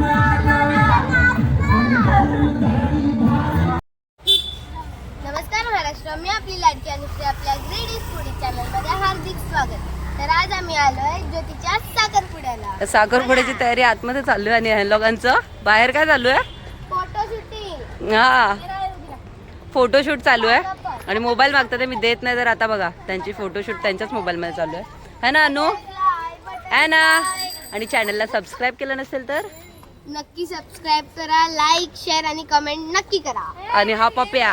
नमस्कार महाराष्ट्र मी आपली लाडकी आपल्या ग्रेड स्टोरी हार्दिक स्वागत. तर आज आम्ही आलोय ज्योतीच्या साखरपुड्याला. साखरपुड्याची तयारी आतमध्ये चालू आहे आणि हॅलोगांचं बाहेर काय चालू आहे? फोटो शूटिंग हा. फोटोशूट चालू आहे. आणि मोबाईल मागतात ते मी देत नाही तर आता बघा. त्यांची फोटोशूट त्यांच्याच मोबाईलमध्ये चालू आहे. है ना अनु? आहे ना? आणि चॅनलला सबस्क्राईब केलं नसेल तर? नक्की सबस्क्राईब करा लाईक शेअर आणि कमेंट नक्की करा. आणि हा पप्या.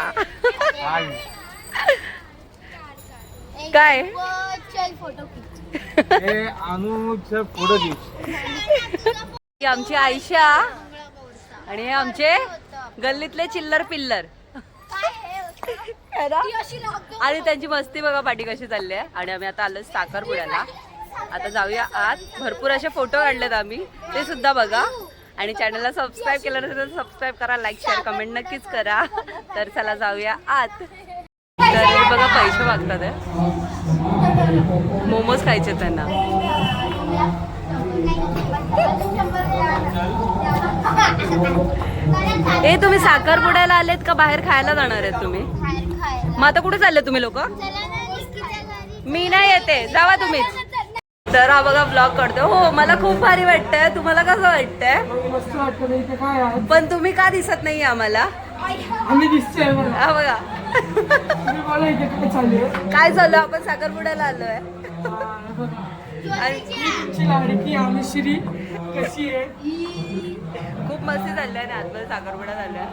काय? चल फोटो हे ही आमची आयशा आणि हे आमचे गल्लीतले चिल्लर पिल्लर. है ना? आणि त्यांची मस्ती बघा पाठी कशी चालली आहे. आणि आम्ही आता आलो साखरपुड्याला. आता जाऊया आत. भरपूर असे फोटो काढलेत आम्ही. ते सुद्धा बघा. आणि चॅनलला सबस्क्राईब केलं नसेल तर सबस्क्राईब करा लाईक शेअर कमेंट नक्कीच करा. तर चला जाऊया आत. तर बघा पैसे मागतात. मोमोज खायचे त्यांना. ए तुम्ही साखरपुड्याला आलेत का? बाहेर खायला जाणार आहेत तुम्ही. मग आता कुठे चालले तुम्ही लोक? मी नाही येते. जावा तुम्हीच. तर हा बघा ब्लॉग करतो हो मला खूप भारी वाटतंय. तुम्हाला कसं वाटतंय? आहे? पण तुम्ही का दिसत नाही आम्हाला? मला हा बघा. तुम्ही बोला इथे काय आहे. झालं आपण साखरपुड्याला आलोय. आणि तुमची लाडकी अनुश्री कशी आहे? खूप मस्ती झाली आणि आतमध्ये साखरपुडा झाल्या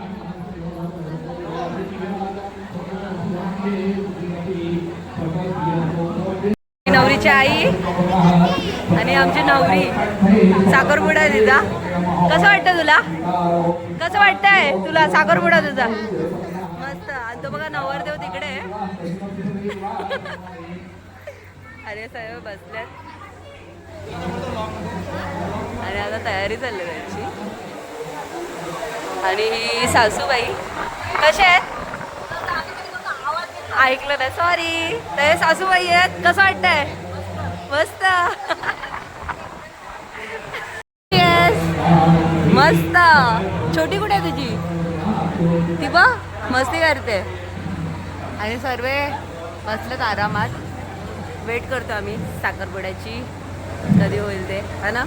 आमची आई आणि आमची नवरी. साखरपुडा तिचा. कसं वाटतं तुला? कसं वाटतंय तुला साखरपुडा तुझा? मस्त. आणि तो बघा नवरदेव तिकडे अरे साहेब बसल्यात. आणि आता तयारी चालली त्याची. आणि ही सासूबाई. कशा आहेत? ऐकलं नाही. सॉरी ते सासूबाई आहेत. कसं वाटतंय? मस्त. Yes. मस्त. छोटी कुठे आहे तुझी? ती बा मस्ती करते. आणि सर्व बसलेत आरामात. वेट करतो आम्ही साखरपुड्याची. कधी होईल ते है ना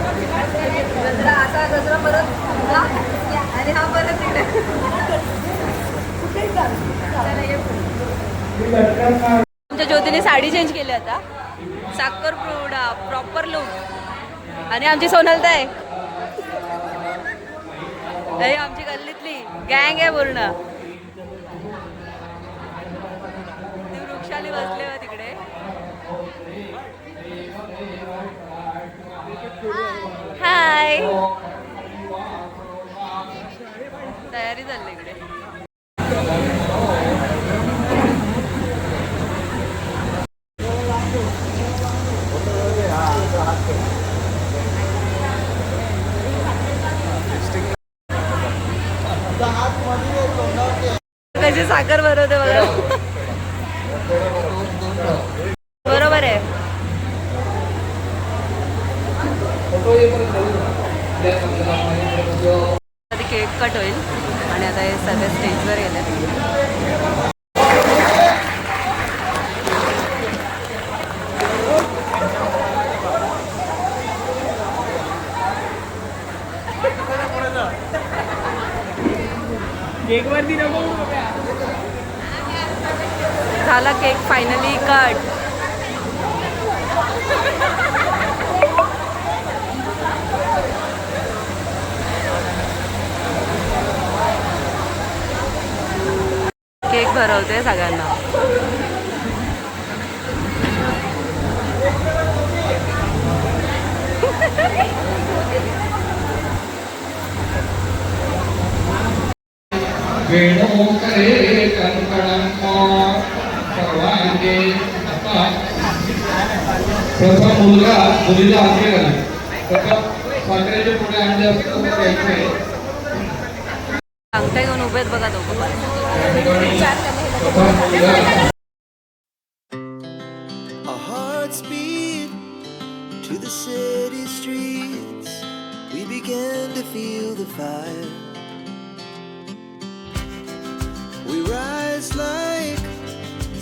गजरा असा गजरा परत हा? आणि हा परत तिकडे चला, ये पुढे. आमच्या ज्योतीने साडी चेंज केली आता साखरपुडा प्रॉपर लुक आणि आमची सोनलता आहे आमची गल्लीतली गँग आहे पूर्ण. ती वृक्षाली बसले हो तिकडे. हाय तयारी चालली इकडे. कशी साखर भरवते बघा. बरोबर आहे. केक कट होईल आणि आता हे सगळे स्टेजवर गेले झाला केक फायनली कट केक भरवते सगळ्यांना. वेणू करे सर्वांगे प्रथम मुलगा मुलीला हाते घाला प्रथम साखरेचे पुढे आणले असतो द्यायचे अंगठ्या घेऊन उभेत बघा दोघं beat to the city streets, we began to feel the fire. We rise like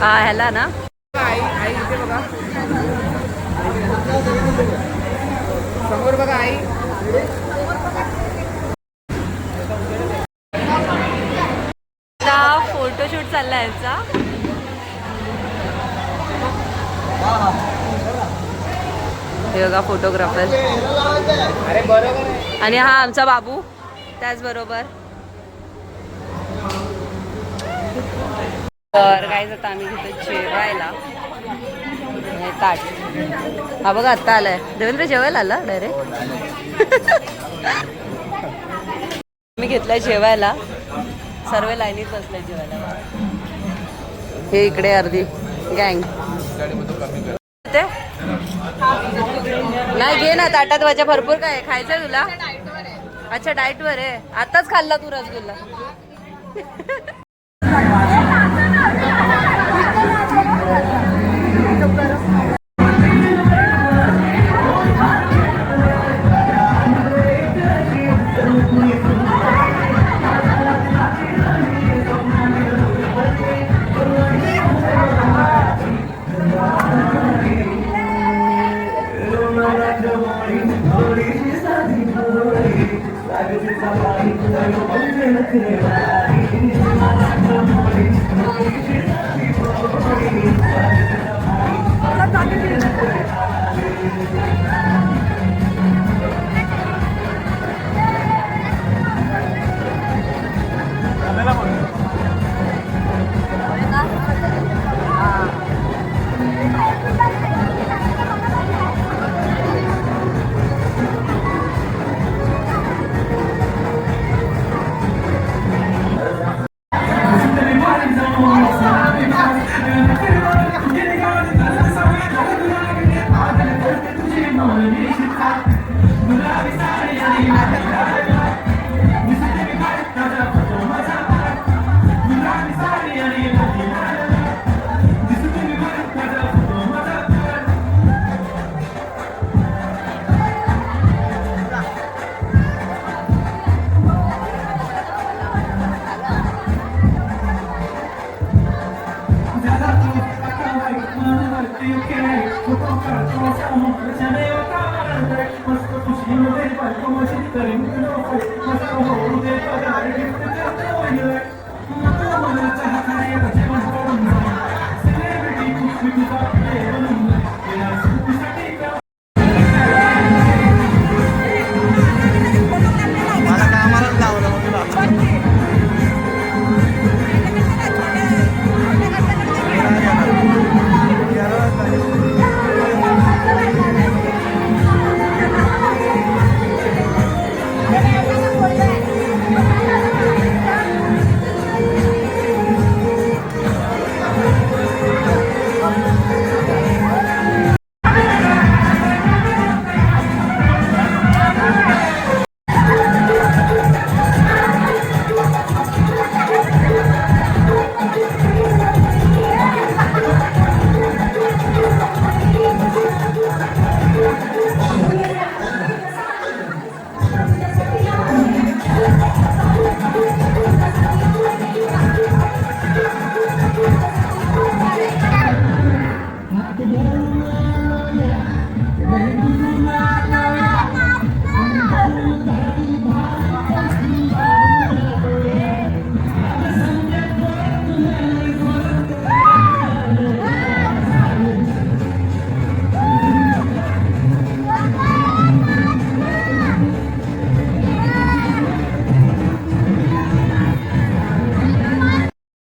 ह्याला ना. आई आई इथे बघा. समोर बघा आई. फोटोशूट चाललाय यांचा हे बघा फोटोग्राफर अरे बरोबर आहे. आणि हा आमचा बाबू त्याचबरोबर. तर काय आता आम्ही तिथे जेवायला. ताट. हा बघा आत्ता आलाय. देवेंद्र जेवायला आला डायरेक्ट मी घेतलाय जेवायला. सर्व लाईनीत बसले जेवायला. हे इकडे अर्धी गँग ते? नाही घे ना ताटात माझ्या भरपूर काय खायचं खायचंय तुला? अच्छा डाएट वर आहे. आताच खाल्ला तू रसगुल्ला.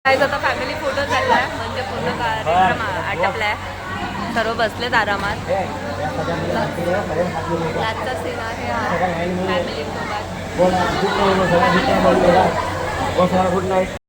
आता फॅमिली फोटो चाललाय. म्हणजे पूर्ण कार्यक्रम आटपलाय. सर्व बसलेत आरामात. हो. आजचा सीन आहे हा. Good night.